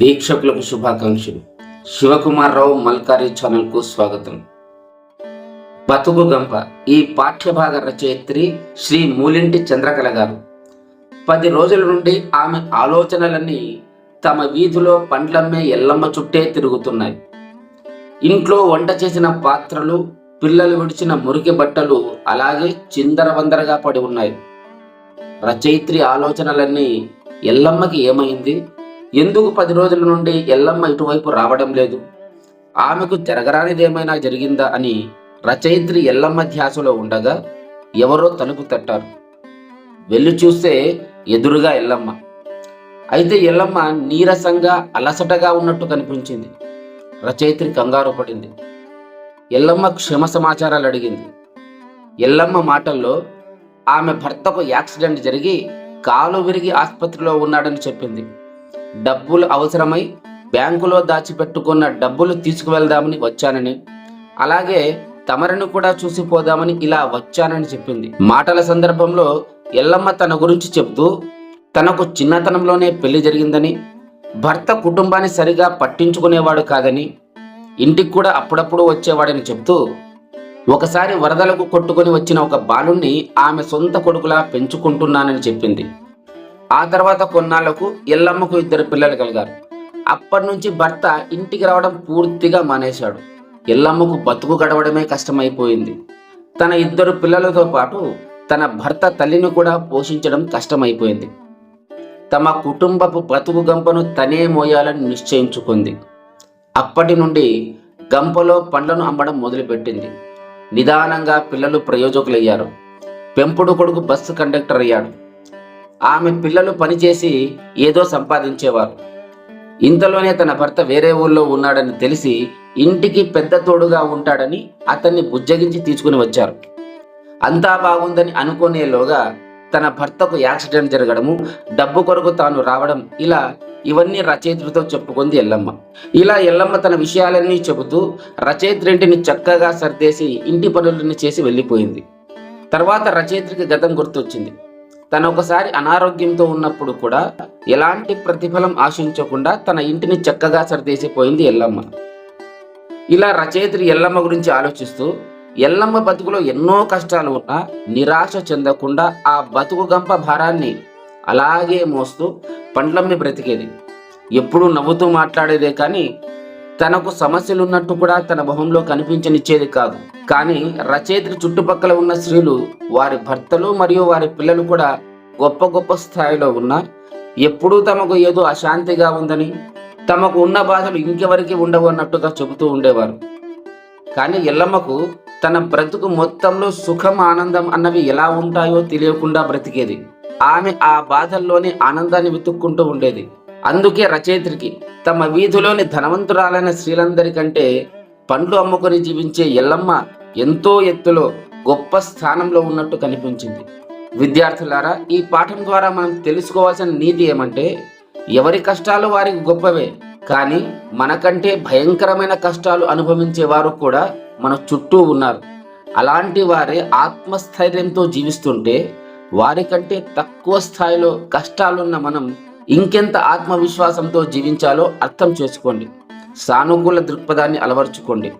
వీక్షకులకు శుభాకాంక్షలు. శివకుమార్ రావు మల్కారి ఛానల్కు స్వాగతం. బతుకు గంప ఈ పాఠ్యభాగ రచయిత్రి శ్రీ మూలింటి చంద్రకళ గారు. పది రోజుల నుండి ఆమె ఆలోచనలన్నీ తమ వీధిలో పండ్లమ్మే ఎల్లమ్మ చుట్టే తిరుగుతున్నాయి. ఇంట్లో వంట చేసిన పాత్రలు పిల్లలు విడిచిన మురికి బట్టలు అలాగే చిందరవందరగా పడి ఉన్నాయి. రచయిత్రి ఆలోచనలన్నీ ఎల్లమ్మకి ఏమైంది? ఎందుకు పది రోజుల నుండి ఎల్లమ్మ ఇటువైపు రావడం లేదు? ఆమెకు జరగరానిదేమైనా జరిగిందా అని రచయిత్రి ఎల్లమ్మ ధ్యాసలో ఉండగా ఎవరో తలుపు తట్టారు. వెళ్ళి చూస్తే ఎదురుగా ఎల్లమ్మ. అయితే ఎల్లమ్మ నీరసంగా అలసటగా ఉన్నట్టు కనిపించింది. రచయిత్రి కంగారు పడింది. ఎల్లమ్మ క్షమ సమాచారాలు అడిగింది. ఎల్లమ్మ మాటల్లో ఆమె భర్తకు యాక్సిడెంట్ జరిగి కాలు విరిగి ఆసుపత్రిలో ఉన్నాడని చెప్పింది. డబ్బులు అవసరమై బ్యాంకులో దాచిపెట్టుకున్న డబ్బులు తీసుకువెళ్దామని వచ్చానని అలాగే తమరిని కూడా చూసిపోదామని ఇలా వచ్చానని చెప్పింది. మాటల సందర్భంలో ఎల్లమ్మ తన గురించి చెబుతూ తనకు చిన్నతనంలోనే పెళ్ళి జరిగిందని భర్త కుటుంబాన్ని సరిగా పట్టించుకునేవాడు కాదని ఇంటికి కూడా అప్పుడప్పుడు వచ్చేవాడని చెబుతూ ఒకసారి వరదలకు కొట్టుకొని వచ్చిన ఒక బాలుణ్ణి ఆమె సొంత కొడుకులా పెంచుకుంటున్నానని చెప్పింది. ఆ తర్వాత కొన్నాళ్ళకు ఎల్లమ్మకు ఇద్దరు పిల్లలు కలిగారు. అప్పటి నుంచి భర్త ఇంటికి రావడం పూర్తిగా మానేశాడు. ఎల్లమ్మకు బతుకు గడవడమే కష్టమైపోయింది. తన ఇద్దరు పిల్లలతో పాటు తన భర్త తల్లిని కూడా పోషించడం కష్టమైపోయింది. తమ కుటుంబపు బతుకు గంపను తనే మోయాలని నిశ్చయించుకుంది. అప్పటి నుండి గంపలో పండ్లను అమ్మడం మొదలుపెట్టింది. నిదానంగా పిల్లలు ప్రయోజకులయ్యారు. పెంపుడు కొడుకు బస్సు కండక్టర్ అయ్యాడు. ఆమె పిల్లలు పనిచేసి ఏదో సంపాదించేవారు. ఇంతలోనే తన భర్త వేరే ఊళ్ళో ఉన్నాడని తెలిసి ఇంటికి పెద్ద తోడుగా ఉంటాడని అతన్ని బుజ్జగించి తీసుకుని వచ్చారు. అంతా బాగుందని అనుకునేలోగా తన భర్తకు యాక్సిడెంట్ జరగడము డబ్బు కొరకు తాను రావడం ఇలా ఇవన్నీ రచయిత్రితో చెప్పుకుంది ఎల్లమ్మ. ఇలా ఎల్లమ్మ తన విషయాలన్నీ చెబుతూ రచయిత్రింటిని చక్కగా సర్దేసి ఇంటి పనులను చేసి వెళ్ళిపోయింది. తర్వాత రచయిత్రికి గతం గుర్తొచ్చింది. తను ఒకసారి అనారోగ్యంతో ఉన్నప్పుడు కూడా ఎలాంటి ప్రతిఫలం ఆశించకుండా తన ఇంటిని చక్కగా సరిదేసిపోయింది ఎల్లమ్మ. ఇలా రచయిత్రి ఎల్లమ్మ గురించి ఆలోచిస్తూ ఎల్లమ్మ బతుకులో ఎన్నో కష్టాలు ఉన్నా నిరాశ చెందకుండా ఆ బతుకు గంప భారాన్ని అలాగే మోస్తూ పండ్లమ్మి బ్రతికేది. ఎప్పుడూ నవ్వుతూ మాట్లాడేదే కానీ తనకు సమస్యలున్నట్టు కూడా తన మొహంలో కనిపించనిచ్చేది కాదు. కానీ రచయిత్రి చుట్టుపక్కల ఉన్న స్త్రీలు వారి భర్తలు మరియు వారి పిల్లలు కూడా గొప్ప గొప్ప స్థాయిలో ఉన్నా ఎప్పుడూ తమకు ఏదో అశాంతిగా ఉందని తమకు ఉన్న బాధలు ఇంకెవరికి ఉండవు అన్నట్టుగా చెబుతూ ఉండేవారు. కానీ ఎల్లమ్మకు తన బ్రతుకు మొత్తంలో సుఖం ఆనందం అన్నవి ఎలా ఉంటాయో తెలియకుండా బ్రతికేది. ఆమె ఆ బాధల్లోని ఆనందాన్ని వెతుక్కుంటూ ఉండేది. అందుకే రచయిత్రికి తమ వీధిలోని ధనవంతురాలైన స్త్రీలందరికంటే పండ్లు అమ్ముకొని జీవించే ఎల్లమ్మ ఎంతో ఎత్తులో గొప్ప స్థానంలో ఉన్నట్టు కనిపించింది. విద్యార్థులారా ఈ పాఠం ద్వారా మనం తెలుసుకోవాల్సిన నీతి ఏమంటే ఎవరి కష్టాలు వారికి గొప్పవే కానీ మనకంటే భయంకరమైన కష్టాలు అనుభవించే వారు కూడా మన చుట్టూ ఉన్నారు. అలాంటి వారే ఆత్మస్థైర్యంతో జీవిస్తుంటే వారికంటే తక్కువ స్థాయిలో కష్టాలున్న మనం ఇంకెంత ఆత్మవిశ్వాసంతో జీవించాలో అర్థం చేసుకోండి. సానుకూల దృక్పథాన్ని అలవర్చుకోండి.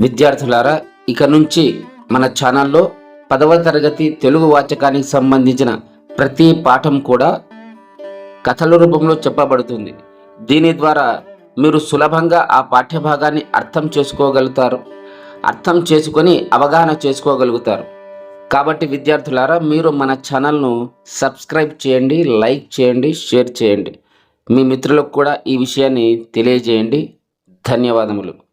విద్యార్థులారా ఇక నుంచి మన ఛానల్లో పదవ తరగతి తెలుగు వాచకానికి సంబంధించిన ప్రతి పాఠం కూడా కథల రూపంలో చెప్పబడుతుంది. దీని ద్వారా మీరు సులభంగా ఆ పాఠ్యభాగాన్ని అర్థం చేసుకోగలుగుతారు అర్థం చేసుకొని అవగాహన చేసుకోగలుగుతారు. కాబట్టి విద్యార్థులారా మీరు మన ఛానల్ను సబ్స్క్రైబ్ చేయండి లైక్ చేయండి షేర్ చేయండి. మీ మిత్రులకు కూడా ఈ విషయాన్ని తెలియజేయండి. ధన్యవాదములు.